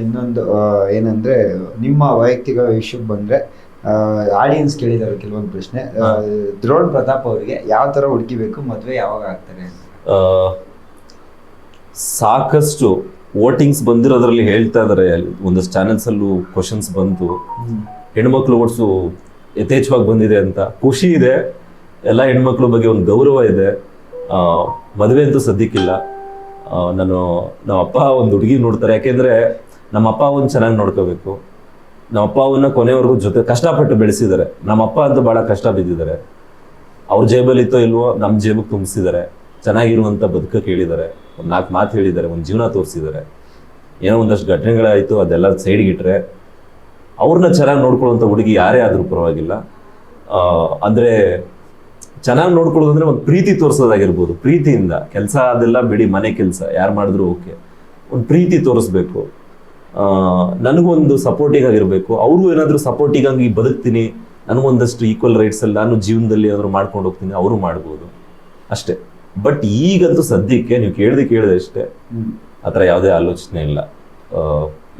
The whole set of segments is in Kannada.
ಇನ್ನೊಂದು ಏನಂದ್ರೆ ನಿಮ್ಮ ವೈಯಕ್ತಿಕ ವಿಷಯಕ್ಕೆ ಬಂದ್ರೆ ಆಡಿಯನ್ಸ್ ಕೇಳಿದಾರೆ ಕೆಲವೊಂದು ಪ್ರಶ್ನೆ. ದ್ರೋಣ್ ಪ್ರತಾಪ್ ಅವರಿಗೆ ಯಾವ ತರ ಹುಡುಕಿಬೇಕು ಮದುವೆ ಯಾವಾಗ ಆಗ್ತಾರೆ ಆ, ಸಾಕಷ್ಟು ವೋಟಿಂಗ್ಸ್ ಬಂದಿರೋದ್ರಲ್ಲಿ ಹೇಳ್ತಾ ಇದಾರೆ. ಒಂದಷ್ಟು ಚಾನೆಲ್ಸ್ ಅಲ್ಲೂ ಕ್ವಶನ್ಸ್ ಬಂತು ಹೆಣ್ಮಕ್ಳು ಓಟ್ಸು ಯಥೇಚ್ಛವಾಗಿ ಬಂದಿದೆ ಅಂತ. ಖುಷಿ ಇದೆ. ಎಲ್ಲ ಹೆಣ್ಮಕ್ಳ ಬಗ್ಗೆ ಒಂದು ಗೌರವ ಇದೆ. ಆ, ಮದುವೆ ಅಂತೂ ಸದ್ಯಕ್ಕಿಲ್ಲ. ನಾನು ನಮ್ಮ ಅಪ್ಪ ಒಂದು ಹುಡುಗಿ ನೋಡ್ತಾರೆ. ಯಾಕೆಂದ್ರೆ ನಮ್ಮ ಅಪ್ಪ ಅವನ್ನ ಚೆನ್ನಾಗಿ ನೋಡ್ಕೋಬೇಕು. ನಮ್ಮ ಅಪ್ಪ ಅವನ್ನ ಕೊನೆವರೆಗೂ ಜೊತೆ ಕಷ್ಟಪಟ್ಟು ಬೆಳೆಸಿದ್ದಾರೆ. ನಮ್ಮ ಅಪ್ಪ ಅಂತೂ ಬಹಳ ಕಷ್ಟ ಬಿದ್ದಿದ್ದಾರೆ. ಅವ್ರ ಜೇಬಲ್ಲಿ ಇತ್ತೋ ಇಲ್ವೋ ನಮ್ಮ ಜೇಬಿಗೆ ತುಂಬಿಸಿದ್ದಾರೆ. ಚೆನ್ನಾಗಿರುವಂಥ ಬದುಕಕ್ಕೆ ಹೇಳಿದ್ದಾರೆ ಒಂದು ನಾಲ್ಕು ಮಾತು ಹೇಳಿದ್ದಾರೆ, ಒಂದು ಜೀವನ ತೋರಿಸಿದ್ದಾರೆ. ಏನೋ ಒಂದಷ್ಟು ಘಟನೆಗಳಾಯಿತು, ಅದೆಲ್ಲ ಸೈಡ್ಗೆ ಅವ್ರನ್ನ ಚೆನ್ನಾಗಿ ನೋಡ್ಕೊಳ್ಳುವಂಥ ಹುಡುಗಿ ಯಾರೇ ಆದರೂ ಪರವಾಗಿಲ್ಲ. ಅಂದರೆ ಚೆನ್ನಾಗಿ ನೋಡ್ಕೊಳ್ಳೋದು ಅಂದ್ರೆ ಒಂದು ಪ್ರೀತಿ ತೋರಿಸೋದಾಗಿರ್ಬೋದು. ಪ್ರೀತಿಯಿಂದ. ಕೆಲಸ ಅದೆಲ್ಲ ಬಿಡಿ, ಮನೆ ಕೆಲಸ. ಯಾರು ಮಾಡಿದ್ರು ಓಕೆ. ಒಂದು ಪ್ರೀತಿ ತೋರಿಸ್ಬೇಕು. ನನಗೊಂದು ಸಪೋರ್ಟಿಂಗ್ ಆಗಿರಬೇಕು. ಅವ್ರಿಗೂ ಏನಾದರೂ ಸಪೋರ್ಟಿಗಾಗಿ ಬದುಕ್ತೀನಿ. ನನಗೊಂದಷ್ಟು ಈಕ್ವಲ್ ರೈಟ್ಸ್ ಅಲ್ಲಿ ನಾನು ಜೀವನದಲ್ಲಿ ಏನಾದರೂ ಮಾಡ್ಕೊಂಡು ಹೋಗ್ತೀನಿ ಅವರು ಮಾಡ್ಬೋದು. ಅಷ್ಟೇ. ಬಟ್ ಈಗಂತೂ ಸದ್ಯಕ್ಕೆ ನೀವು ಕೇಳ್ದೆ ಕೇಳಿದೆ ಅಷ್ಟೇ. ಆ ಥರ ಯಾವುದೇ ಆಲೋಚನೆ ಇಲ್ಲ.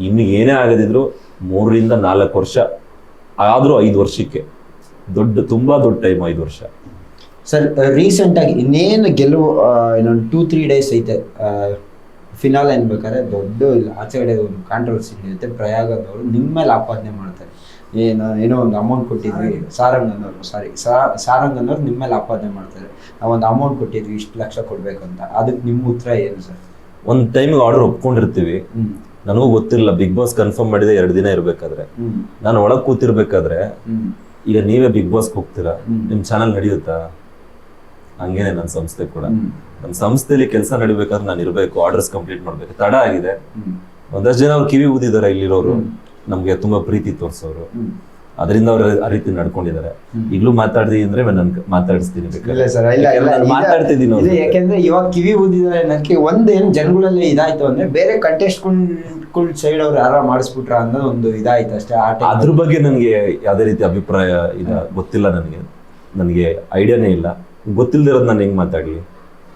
ಇನ್ನು ಏನೇ ಆಗದಿದ್ರು ಮೂರರಿಂದ ನಾಲ್ಕು ವರ್ಷ ಆದರೂ ಐದು ವರ್ಷಕ್ಕೆ. ದೊಡ್ಡ ತುಂಬ ದೊಡ್ಡ ಟೈಮ್ ಐದು ವರ್ಷ. ಸರ್ ರೀಸೆಂಟಾಗಿ ಇನ್ನೇನು ಗೆಲುವು ಇನ್ನೊಂದು ಟೂ ತ್ರೀ ಡೇಸ್ ಐತೆ. ಫಿನಾಲ್ ಅನ್ಬೇಕಾದ್ರೆ ದೊಡ್ಡ ಇಲ್ಲ ಆಚೆ ಕಡೆ ಒಂದು ಕಾಂಟ್ರವರ್ಸಿ ನಡೆಯುತ್ತೆ. ಪ್ರಯಾಗದವರು ನಿಮ್ಮ ಮೇಲೆ ಆಪಾದನೆ ಮಾಡ್ತಾರೆ. ಏನು ಏನೋ ಒಂದು ಅಮೌಂಟ್ ಕೊಟ್ಟಿದ್ವಿ. ಸಾರಂಗನವರು ಅನ್ನೋರು ಸಾರಿ ಸಾರಂಗನವರು ಅನ್ನೋರು ನಿಮ್ಮ ಮೇಲೆ ಆಪಾದನೆ ಮಾಡ್ತಾರೆ. ನಾವು ಒಂದು ಅಮೌಂಟ್ ಕೊಟ್ಟಿದ್ವಿ ಇಷ್ಟು ಲಕ್ಷ ಕೊಡ್ಬೇಕಂತ. ಅದಕ್ಕೆ ನಿಮ್ಮ ಉತ್ತರ ಏನು ಸರ್? ಒಂದು ಟೈಮಿಗೆ ಆರ್ಡರ್ ಒಪ್ಕೊಂಡಿರ್ತೀವಿ. ನನಗೂ ಗೊತ್ತಿಲ್ಲ. ಬಿಗ್ ಬಾಸ್ ಕನ್ಫರ್ಮ್ ಮಾಡಿದೆ ಎರಡು ದಿನ ಇರಬೇಕಾದ್ರೆ. ನಾನು ಒಳಗೆ ಕೂತಿರ್ಬೇಕಾದ್ರೆ ಈಗ ನೀವೇ ಬಿಗ್ ಬಾಸ್ಗೆ ಹೋಗ್ತೀರಾ? ನಿಮ್ಮ ಚಾನಲ್ ನಡೆಯುತ್ತಾ? ಹಂಗೇನೆ ನನ್ನ ಸಂಸ್ಥೆ ಕೂಡ. ನನ್ನ ನಮ್ಮ ಸಂಸ್ಥೆಯಲ್ಲಿ ಕೆಲಸ ನಡಿಬೇಕಾದ್ರೆ ನಾನು ಇರಬೇಕು ಆರ್ಡರ್ಸ್ ಕಂಪ್ಲೀಟ್ ಮಾಡ್ಬೇಕು. ತಡ ಆಗಿದೆ. ಒಂದಷ್ಟು ಜನ ಅವ್ರು ಕಿವಿ ಊದಿದ್ದಾರೆ ಇಲ್ಲಿರೋರು. ನಮ್ಗೆ ತುಂಬಾ ಪ್ರೀತಿ ತೋರಿಸೋರು. ಅದರಿಂದ ಅವ್ರು ಆ ರೀತಿ ನಡ್ಕೊಂಡಿದ್ದಾರೆ. ಈಗಲೂ ಮಾತಾಡ್ದಿ ಅಂದ್ರೆ ನಾನು ಮಾತಾಡಿಸ್ತೀನಿ ಮಾತಾಡ್ತಿದ್ದೀನಿ. ಯಾಕೆಂದ್ರೆ ಇವಾಗ ಕಿವಿ ಊದಿದ್ದಾರೆ ನನಗೆ ಒಂದ್ ಏನ್ ಜನಗಳಲ್ಲಿ ಇದಾಯ್ತು ಅಂದ್ರೆ ಬೇರೆ ಕಂಟೆಸ್ಟ್ ಕಂಟೆಸ್ಟ್ಗಳ ಸೈಡ್ ಅವ್ರು ಯಾರ ಮಾಡಿಸ್ಬಿಟ್ರ ಅನ್ನೋ ಒಂದು ಇದಾಯ್ತು ಅಷ್ಟೇ ಆಟ ಅದ್ರ ಬಗ್ಗೆ ನನಗೆ ಯಾವ್ದೇ ರೀತಿ ಅಭಿಪ್ರಾಯ ಇದ ಗೊತ್ತಿಲ್ಲ ನನಗೆ. ನನಗೆ ಐಡಿಯಾನೇ ಇಲ್ಲ. ಗೊತ್ತಿಲ್ದಿರೋದು ನಾನು ಹೆಂಗ್ ಮಾತಾಡ್ಲಿ?